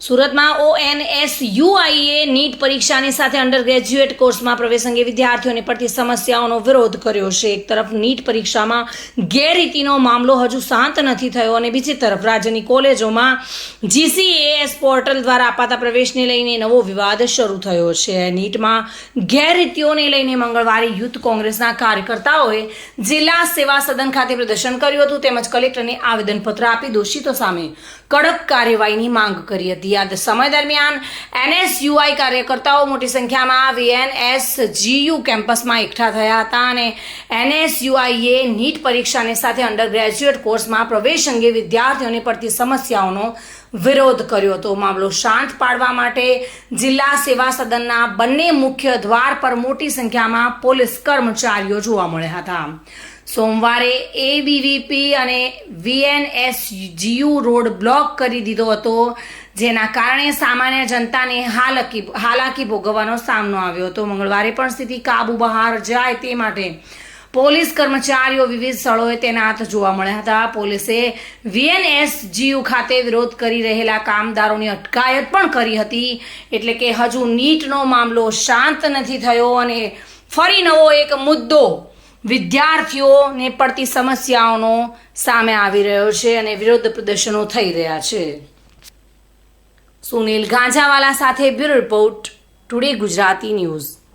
સુરતમાં ઓએનએસયુઆઈએ નીટ પરીક્ષાની સાથે અંડર ગ્રેજ્યુએટ કોર્સમાં પ્રવેશ અંગે વિદ્યાર્થીઓને પડતી સમસ્યાઓનો વિરોધ કર્યો છે. એક તરફ નીટ પરીક્ષામાં ગેરરીતિનો મામલો હજુ શાંત નથી થયો અને બીજી તરફ રાજ્યની કોલેજોમાં જીસીએએસ પોર્ટલ દ્વારા અપાતા પ્રવેશને લઈને નવો વિવાદ શરૂ થયો છે. નીટમાં ગેરરીતિઓને લઈને મંગળવારે યુથ કોંગ્રેસના કાર્યકર્તાઓએ જિલ્લા સેવા સદન ખાતે પ્રદર્શન કર્યું હતું. તેમજ કલેક્ટરને આવેદનપત્ર આપી દોષિતો સામે કડક કાર્યવાહીની માંગ કરી હતી. આ સમય દરમિયાન એનએસયુઆઈ કાર્યકર્તાઓ મોટી સંખ્યામાં વીએનએસ જીયુ કેમ્પસમાં એકઠા થયા હતા અને એનએસયુઆઈએ નીટ પરીક્ષાની સાથે અંડર ગ્રેજ્યુએટ કોર્સમાં પ્રવેશ અંગે વિદ્યાર્થીઓને પડતી સમસ્યાઓનો વિરોધ કર્યો હતો. મામલો શાંત પાડવા માટે જિલ્લા સેવા સદનના બંને મુખ્ય દ્વાર પર મોટી સંખ્યામાં પોલીસ કર્મચારીઓ જોવા મળ્યા હતા. સોમવારે એબીવીપી અને વીએનએસજીયુ રોડ બ્લોક કરી દીધો હતો, જેના કારણે સામાન્ય જનતાને હાલાકી હાલાકી ભોગવવાનો સામનો આવ્યો હતો. મંગળવારે પણ સ્થિતિ કાબુ બહાર જાય તે માટે પોલીસ કર્મચારીઓ વિવિધ સ્થળોએ તૈનાત જોવા મળ્યા હતા. પોલીસે વીએનએસજીયુ ખાતે વિરોધ કરી રહેલા કામદારોની અટકાયત પણ કરી હતી. એટલે કે હજુ નીટનો મામલો શાંત નથી થયો અને ફરી નવો એક મુદ્દો વિદ્યાર્થીઓને પડતી સમસ્યાઓનો સામે આવી રહ્યો છે અને વિરોધ પ્રદર્શનો થઈ રહ્યા છે. સુનિલ ગાંજાવાલા સાથે bureau report, today Gujarati news.